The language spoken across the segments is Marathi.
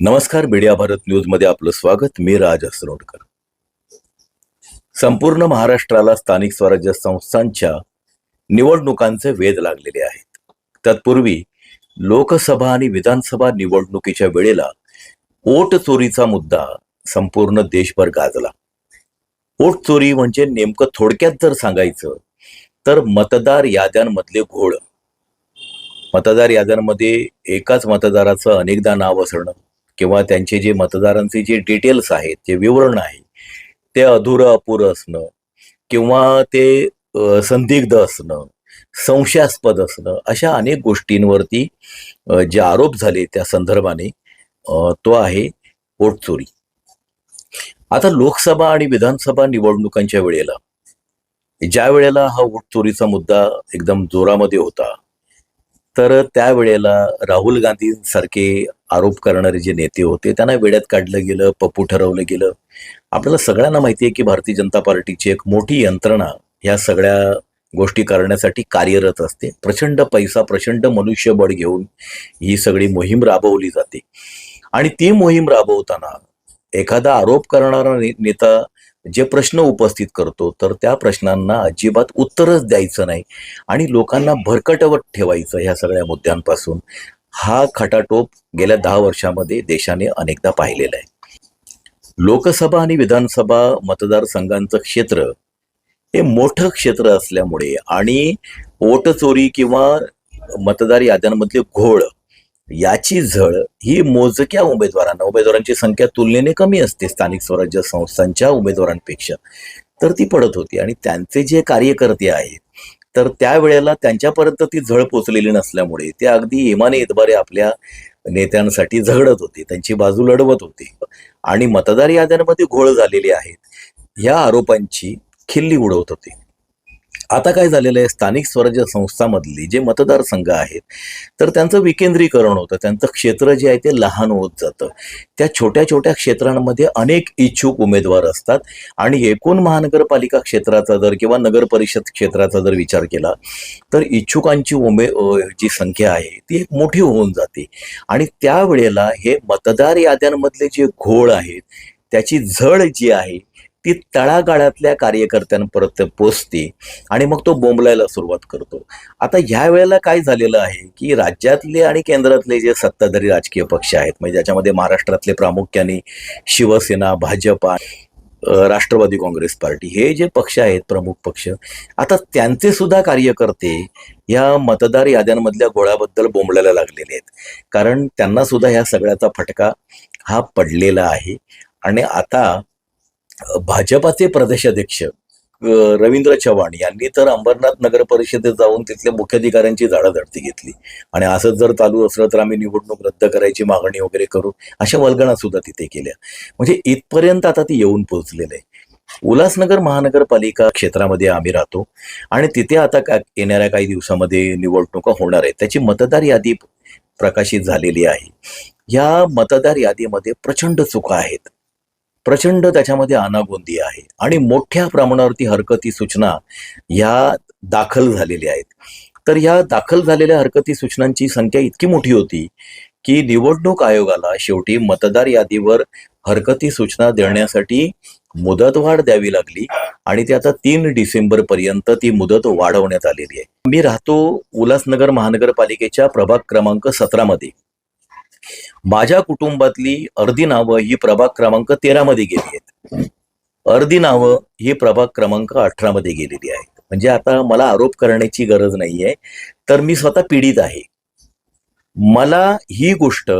नमस्कार मीडिया भारत न्यूजमध्ये आपलं स्वागत. मी राज असरोडकर. संपूर्ण महाराष्ट्राला स्थानिक स्वराज्य संस्थांच्या निवडणुकांचे वेध लागलेले आहेत. तत्पूर्वी लोकसभा आणि विधानसभा निवडणुकीच्या वेळेला ओट चोरीचा मुद्दा संपूर्ण देशभर गाजला. ओट चोरी म्हणजे नेमकं थोडक्यात जर सांगायचं तर मतदार याद्यांमधले घोळ. मतदार याद्यांमध्ये एकाच मतदाराचं अनेकदा नाव असणं किंवा त्यांचे जे मतदारांचे जे डिटेल्स आहेत जे विवरण आहे ते अधुरं अपुरं असणं किंवा ते संदिग्ध असणं संशयास्पद असणं अशा अनेक गोष्टींवरती जे आरोप झाले त्या संदर्भाने तो आहे पोटचोरी. आता लोकसभा आणि विधानसभा निवडणुकांच्या वेळेला ज्या वेळेला हा वोटचोरीचा मुद्दा एकदम जोरामध्ये होता तर त्यावेळेला राहुल गांधींसारखे आरोप करणारे जे नेते होते त्यांना वेड्यात काढलं गेलं पप्पू ठरवलं गेलं. आपल्याला सगळ्यांना माहिती आहे की भारतीय जनता पार्टीची एक मोठी यंत्रणा ह्या सगळ्या गोष्टी करण्यासाठी कार्यरत असते. प्रचंड पैसा प्रचंड मनुष्यबळ घेऊन ही सगळी मोहीम राबवली जाते. आणि ती मोहीम राबवताना एखादा आरोप करणारा नेता जे प्रश्न उपस्थित करतो तर त्या प्रश्नांना अजिबात उत्तरच द्यायचं नाही. आणि लोकांना भरकटवत ठेवायचं ह्या सगळ्या मुद्द्यांपासून. हा खटाटोप गेल्या दहा वर्षामध्ये देशाने अनेकदा पाहिलेला आहे. लोकसभा आणि विधानसभा मतदारसंघांचं क्षेत्र हे मोठं क्षेत्र असल्यामुळे आणि ओटचोरी किंवा मतदार याद्यांमधले घोळ याची झळ ही मोजक्या उमेदवारांना उमेदवारांची संख्या तुलनेने कमी असते स्थानिक स्वराज्य संस्थांच्या उमेदवारांपेक्षा. तर ती पडत होती आणि त्यांचे जे कार्यकर्ते आहेत तर त्यावेळेला त्यांच्यापर्यंत ती झळ पोचलेली नसल्यामुळे ते अगदी इमाने इतबारे आपल्या नेत्यांसाठी झगडत होते. त्यांची बाजू लढवत होते. आणि मतदार याद्यांमध्ये घोळ झालेली आहेत. या आरोपांची खिल्ली उडवत होते. आता काय झालेलं आहे? स्थानिक स्वराज्य संस्थामधली जे मतदारसंघ आहेत तर त्यांचं विकेंद्रीकरण होतं. त्यांचं क्षेत्र जे आहे ते लहान होत जातं. त्या छोट्या छोट्या क्षेत्रांमध्ये अनेक इच्छुक उमेदवार असतात. आणि एकूण महानगरपालिका क्षेत्राचा जर किंवा नगर परिषद क्षेत्राचा जर विचार केला तर इच्छुकांची उमे जी संख्या आहे ती एक मोठी होऊन जाते. आणि त्यावेळेला हे मतदार याद्यांमधले जे घोळ आहेत त्याची झळ जी आहे ती तळागाळातल्या कार्यकर्त्यांपर्यंत पोचते आणि मग तो बोंबलायला सुरुवात करतो. आता ह्या वेळेला काय झालेलं आहे की राज्यातले आणि केंद्रातले जे सत्ताधारी राजकीय पक्ष आहेत म्हणजे ज्याच्यामध्ये महाराष्ट्रातले प्रामुख्याने शिवसेना भाजपा राष्ट्रवादी काँग्रेस पार्टी हे जे पक्ष आहेत प्रमुख पक्ष आता त्यांचे सुद्धा कार्यकर्ते या मतदार याद्यांमधल्या गोळ्याबद्दल बोंबलायला लागलेले आहेत. कारण त्यांना सुद्धा ह्या सगळ्याचा फटका हा पडलेला आहे. आणि आता भाजपाचे प्रदेशाध्यक्ष रवींद्र चव्हाण यांनी तर अंबरनाथ नगर परिषदेत जाऊन तिथल्या मुख्याधिकाऱ्यांची झाडाझडती घेतली. आणि असंच जर चालू असलं तर आम्ही निवडणूक रद्द करायची मागणी वगैरे करू अशा वल्गणा सुद्धा तिथे केल्या. म्हणजे इथपर्यंत आता ती येऊन पोहोचलेलं आहे. उल्हासनगर महानगरपालिका क्षेत्रामध्ये आम्ही राहतो आणि तिथे आता का येणाऱ्या काही दिवसामध्ये निवडणुका होणार आहेत. त्याची मतदार यादी प्रकाशित झालेली आहे. या मतदार यादीमध्ये प्रचंड चुका आहेत. प्रचंड त्याच्यामध्ये अनागोंदी आहे. आणि मोठ्या प्रमाणावरती हरकती सूचना ह्या दाखल झालेल्या आहेत. तर या दाखल झालेल्या हरकती सूचनांची संख्या इतकी मोठी होती की निवडणूक आयोगाला शेवटी मतदार यादीवर हरकती सूचना देण्यासाठी मुदतवाढ द्यावी लागली आणि ती आता तीन डिसेंबर पर्यंत ती मुदत वाढवण्यात आलेली आहे. मी राहतो उल्हासनगर महानगरपालिकेच्या प्रभाग क्रमांक सतरामध्ये. माझ्या कुटुंबातली अर्धी नावं ही प्रभाग क्रमांक तेरा मध्ये गेली आहेत. अर्धी नावं ही प्रभाग क्रमांक अठरा मध्ये गेलेली आहेत. म्हणजे आता मला आरोप करण्याची गरज नाहीये तर मी स्वतः पीडित आहे. मला ही गोष्ट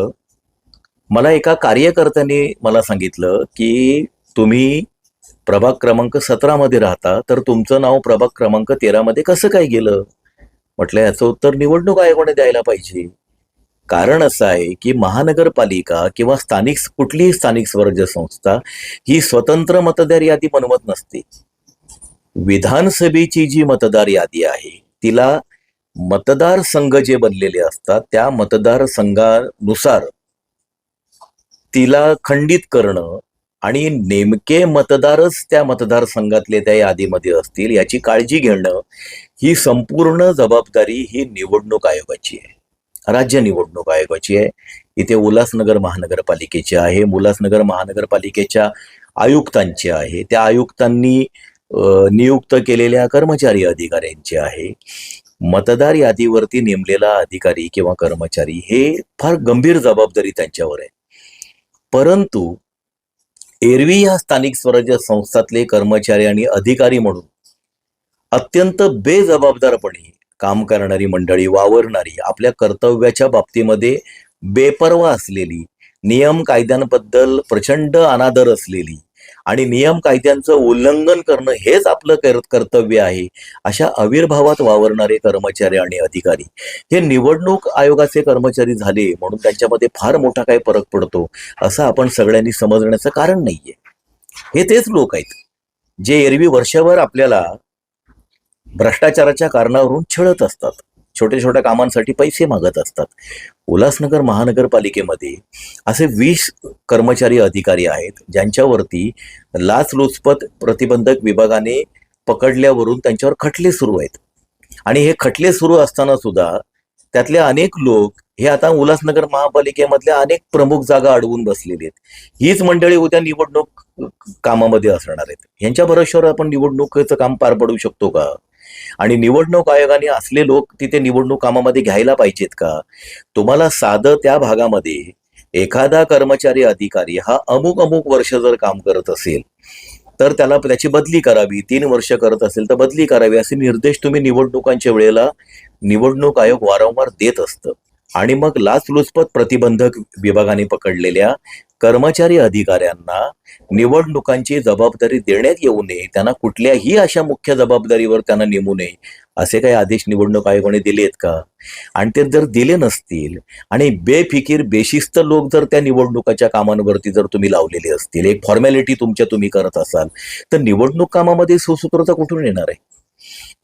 मला एका कार्यकर्त्याने मला सांगितलं की तुम्ही प्रभाग क्रमांक सतरा मध्ये राहता तर तुमचं नाव प्रभाग क्रमांक तेरा मध्ये कसं काय गेलं? म्हटलं याचं उत्तर निवडणूक आयोगाने द्यायला पाहिजे. कारण असं आहे की महानगरपालिका किंवा स्थानिक कुठलीही स्थानिक स्वराज्य संस्था ही स्वतंत्र मतदार यादी बनवत नसते. विधानसभेची जी मतदार यादी आहे तिला मतदारसंघ जे बनलेले असतात त्या मतदारसंघानुसार तिला खंडित करणं आणि नेमके मतदारच त्या मतदारसंघातले त्या यादीमध्ये असतील याची काळजी घेणं ही संपूर्ण जबाबदारी ही निवडणूक आयोगाची आहे. राज्य निवडणूक आयोगाची आहे. इथे उल्हासनगर महानगरपालिकेची आहे. उल्हासनगर महानगरपालिकेच्या आयुक्तांची आहे. त्या आयुक्तांनी नियुक्त केलेल्या कर्मचारी अधिकाऱ्यांची आहे. मतदार यादीवरती नेमलेला अधिकारी किंवा कर्मचारी हे फार गंभीर जबाबदारी त्यांच्यावर आहे. परंतु एरवी या स्थानिक स्वराज्य संस्थातले कर्मचारी आणि अधिकारी म्हणून अत्यंत बेजबाबदारपणे काम करणारी मंडळी वावरणारी आपल्या कर्तव्याच्या बाबतीमध्ये बेपर्वा असलेली नियम कायद्यांबद्दल प्रचंड अनादर असलेली आणि नियम कायद्यांचं उल्लंघन करणं हेच आपलं कर्तव्य आहे अशा आविर्भावात वावरणारे कर्मचारी आणि अधिकारी. हे निवडणूक आयोगाचे कर्मचारी झाले म्हणून त्यांच्यामध्ये फार मोठा काही फरक पडतो असं आपण सगळ्यांनी समजण्याचं कारण नाहीये. हे तेच लोक आहेत जे एरवी वर्षभर आपल्याला भ्रष्टाचाराच्या कारणावरून छळत असतात. छोट्या छोट्या कामांसाठी पैसे मागत असतात. उल्हासनगर महानगरपालिकेमध्ये असे वीस कर्मचारी अधिकारी आहेत ज्यांच्यावरती लाचलुचपत प्रतिबंधक विभागाने पकडल्यावरून त्यांच्यावर खटले सुरू आहेत. आणि हे खटले सुरू असताना सुद्धा त्यातले अनेक लोक हे आता उल्हासनगर महापालिकेमधल्या अनेक प्रमुख जागा अडवून बसलेली आहेत. हीच मंडळी उद्या निवडणूक कामामध्ये असणार आहेत. यांच्या भरोश्यावर आपण निवडणुकीचं काम पार पडू शकतो का? आणि निवडणूक आयोगाने असले लोक तिथे निवडणूक कामामध्ये घ्यायला पाहिजेत का? तुम्हाला साधं त्या भागामध्ये एखादा कर्मचारी अधिकारी हा अमुक अमुक वर्ष जर काम करत असेल तर त्याला त्याची बदली करावी तीन वर्ष करत असेल तर बदली करावी असे निर्देश तुम्ही निवडणुकांच्या वेळेला निवडणूक आयोग वारंवार देत असतं. आणि मग लाचलुचपत प्रतिबंधक विभागाने पकडलेल्या कर्मचारी अधिकाऱ्यांना निवडणुकांची जबाबदारी देण्यात येऊ नये त्यांना कुठल्याही अशा मुख्य जबाबदारीवर त्यांना नेमू नये असे काही आदेश निवडणूक आयोगाने दिले आहेत का? आणि ते जर दिले नसतील आणि बेफिकीर बेशिस्त लोक जर त्या निवडणुकाच्या कामांवरती जर तुम्ही लावलेले असतील एक फॉर्मॅलिटी तुमच्या तुम्ही करत असाल तर निवडणूक कामामध्ये सुसूत्रता कुठून येणार आहे?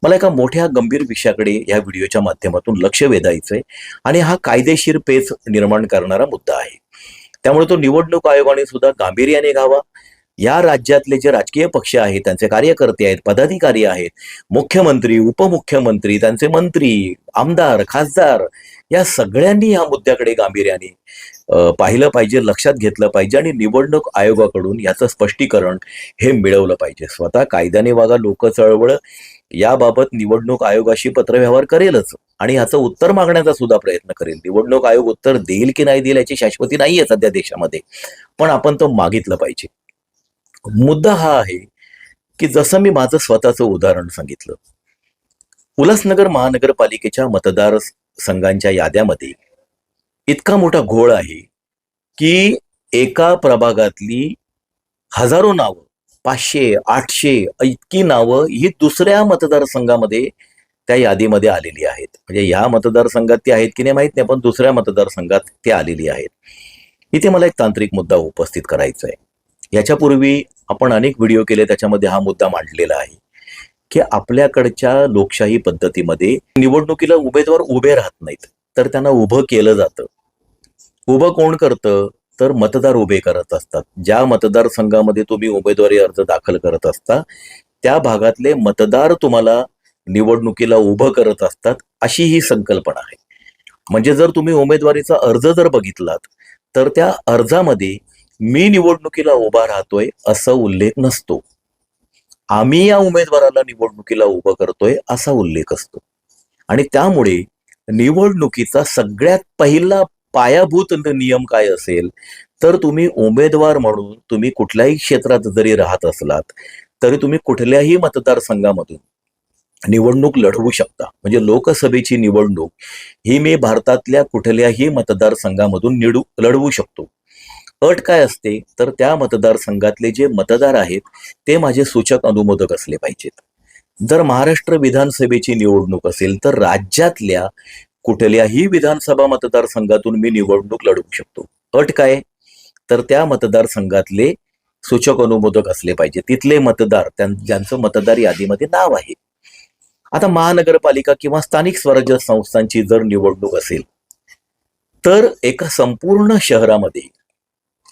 मला एका मोठ्या गंभीर विषयाकडे या व्हिडिओच्या माध्यमातून लक्ष वेधायचंय आणि हा कायदेशीर पेच निर्माण करणारा मुद्दा आहे. त्यामुळे तो निवडणूक आयोगाने सुद्धा गांभीर्याने घ्यावा. या राज्यातले जे राजकीय पक्ष आहेत त्यांचे कार्यकर्ते आहेत पदाधिकारी आहेत मुख्यमंत्री उपमुख्यमंत्री त्यांचे मंत्री आमदार खासदार या सगळ्यांनी या मुद्द्याकडे गांभीर्याने पाहिलं पाहिजे लक्षात घेतलं पाहिजे आणि निवडणूक आयोगाकडून याचं स्पष्टीकरण हे मिळवलं पाहिजे. स्वतः कायद्याने वागा लोक चळवळ याबाबत निवडणूक आयोगाशी पत्रव्यवहार करेलच. आणि याचं उत्तर मागण्याचा सुद्धा प्रयत्न करेल. निवडणूक आयोग उत्तर देईल की नाही देईल याची शाश्वती नाहीये सध्या देशामध्ये. पण आपण तो मागितलं पाहिजे. मुद्दा हा आहे की जसं मी माझं स्वतःचं उदाहरण सांगितलं. उल्हासनगर महानगरपालिकेच्या मतदार संघांच्या याद्यामध्ये इतका मोठा घोळ आहे की एका प्रभागातली हजारो नावं पाचशे आठशे इतकी नावं ही दुसऱ्या मतदारसंघामध्ये त्या यादीमध्ये आलेली आहेत. म्हणजे या मतदारसंघात ती आहेत की नाही माहीत नाही पण दुसऱ्या मतदारसंघात ते आलेली आहेत. इथे मला एक तांत्रिक मुद्दा उपस्थित करायचा आहे. याच्यापूर्वी आपण अनेक व्हिडिओ केले त्याच्यामध्ये हा मुद्दा मांडलेला आहे की आपल्याकडच्या लोकशाही पद्धतीमध्ये निवडणुकीला उमेदवार उभे राहत नाहीत तर त्यांना उभं केलं जातं. उभं कोण करतं? तर मतदार उभे करत असतात. ज्या मतदारसंघामध्ये तुम्ही उमेदवारी अर्ज दाखल करत असता त्या भागातले मतदार तुम्हाला निवडणुकीला उभं करत असतात अशी ही संकल्पना आहे. म्हणजे जर तुम्ही उमेदवारीचा अर्ज जर बघितलात तर त्या अर्जामध्ये मी निवडणुकीला उभा राहतोय असा उल्लेख नसतो. आम्ही या उमेदवाराला निवडणुकीला उभं करतोय असा उल्लेख असतो. आणि त्यामुळे निवडणुकीचा सगळ्यात पहिला पायाभूत नियम काय असेल तर तुम्ही उमेदवार म्हणून तुम्ही कुठल्याही क्षेत्रात जरी राहत असलात तरी तुम्ही कुठल्याही मतदारसंघामधून निवडणूक लढवू शकता. म्हणजे लोकसभेची निवडणूक ही मी भारतातल्या कुठल्याही मतदारसंघामधून निडू लढवू शकतो. अट काय असते तर त्या मतदारसंघातले जे मतदार आहेत ते माझे सूचक अनुमोदक असले पाहिजेत. जर महाराष्ट्र विधानसभेची निवडणूक असेल तर राज्यातल्या कुठल्याही विधानसभा मतदारसंघातून मी निवडणूक लढवू शकतो. अट काय? तर त्या मतदारसंघातले सूचक अनुमोदक असले पाहिजे. तिथले मतदार त्यां- ज्यांचं मतदार यादीमध्ये नाव आहे. आता महानगरपालिका किंवा स्थानिक स्वराज्य संस्थांची जर निवडणूक असेल तर एका संपूर्ण शहरामध्ये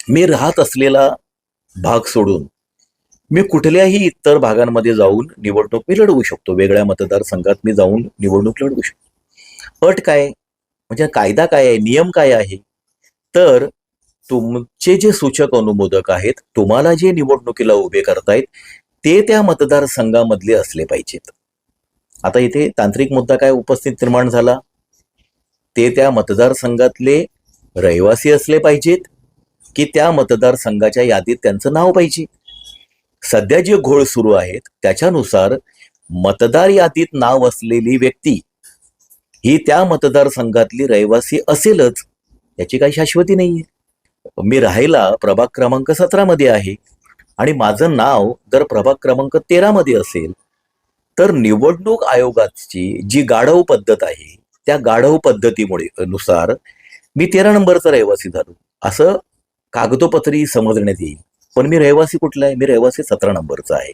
मी राहत असलेला भाग सोडून मी कुठल्याही इतर भागांमध्ये जाऊन निवडणूक मी लढवू शकतो. वेगळ्या मतदारसंघात मी जाऊन निवडणूक लढवू शकतो. अट काय म्हणजे कायदा काय आहे? नियम काय आहे? तर तुमचे जे सूचक अनुमोदक आहेत तुम्हाला जे निवडणुकीला उभे करतायत ते त्या मतदारसंघामधले असले पाहिजेत. आता इथे तांत्रिक मुद्दा काय उपस्थित निर्माण झाला? ते त्या मतदारसंघातले रहिवासी असले पाहिजेत की त्या मतदारसंघाच्या यादीत त्यांचं नाव पाहिजे? सध्या जे घोळ सुरू आहेत त्याच्यानुसार मतदार यादीत नाव असलेली व्यक्ती ही त्या मतदारसंघातली रहिवासी असेलच याची काही शाश्वती नाही आहे मी राहायला प्रभाग क्रमांक सतरामध्ये आहे आणि माझं नाव जर प्रभाग क्रमांक तेरामध्ये असेल तर निवडणूक आयोगाची जी गाढव पद्धत आहे त्या गाढव पद्धतीमुळे नुसार मी तेरा नंबरचा रहिवासी झालो. असं कागदोपत्री समजण्यात येईल. पण मी रहिवासी कुठला आहे? मी रहिवासी सतरा नंबरचा आहे.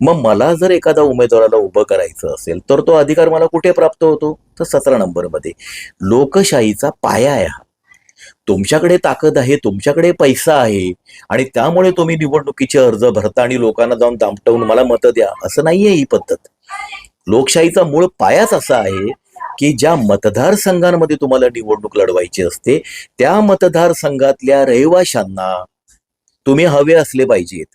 मग मला जर एखादा उमेदवाराला उभं करायचं असेल तर तो अधिकार मला कुठे प्राप्त होतो? तर सतरा नंबरमध्ये. लोकशाहीचा पाया आहे हा. तुमच्याकडे ताकद आहे तुमच्याकडे पैसा आहे आणि त्यामुळे तुम्ही निवडणुकीचे अर्ज भरता आणि लोकांना जाऊन दामटवून मला मतं द्या. असं नाहीये ही पद्धत. लोकशाहीचा मूळ पायाच असा आहे की ज्या मतदारसंघांमध्ये तुम्हाला निवडणूक लढवायची असते त्या मतदारसंघातल्या रहिवाशांना तुम्ही हवे असले पाहिजेत.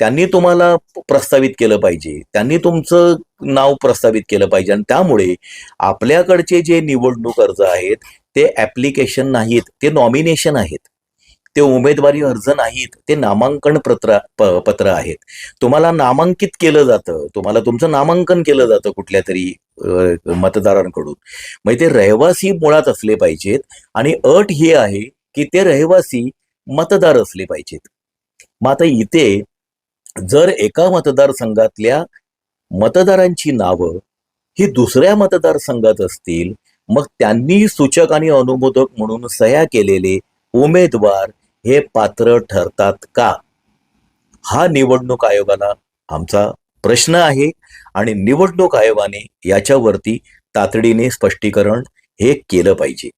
त्यांनी तुम्हाला प्रस्तावित केलं पाहिजे. त्यांनी तुमचं नाव प्रस्तावित केलं पाहिजे. आणि त्यामुळे आपल्याकडचे जे निवडणूक अर्ज आहेत ते ऍप्लिकेशन नाहीत ते नॉमिनेशन आहेत. ते उमेदवारी अर्ज नाहीत ते नामांकन पत्र पत्र आहेत. तुम्हाला नामांकित केलं जातं. तुम्हाला तुमचं नामांकन केलं जातं कुठल्या तरी मतदारांकडून. म्हणजे ते रहिवासी मुळात असले पाहिजेत. आणि अट ही आहे की ते रहिवासी मतदार असले पाहिजेत. मग आता इथे जर एका मतदारसंघातल्या मतदारांची नावं ही दुसऱ्या मतदारसंघात असतील मग त्यांनी सूचक आणि अनुमोदक म्हणून सह्या केलेले उमेदवार हे पात्र ठरतात का? हा निवडणूक आयोगाला आमचा प्रश्न आहे आणि निवडणूक आयोगाने याच्यावरती तातडीने स्पष्टीकरण हे केलं पाहिजे.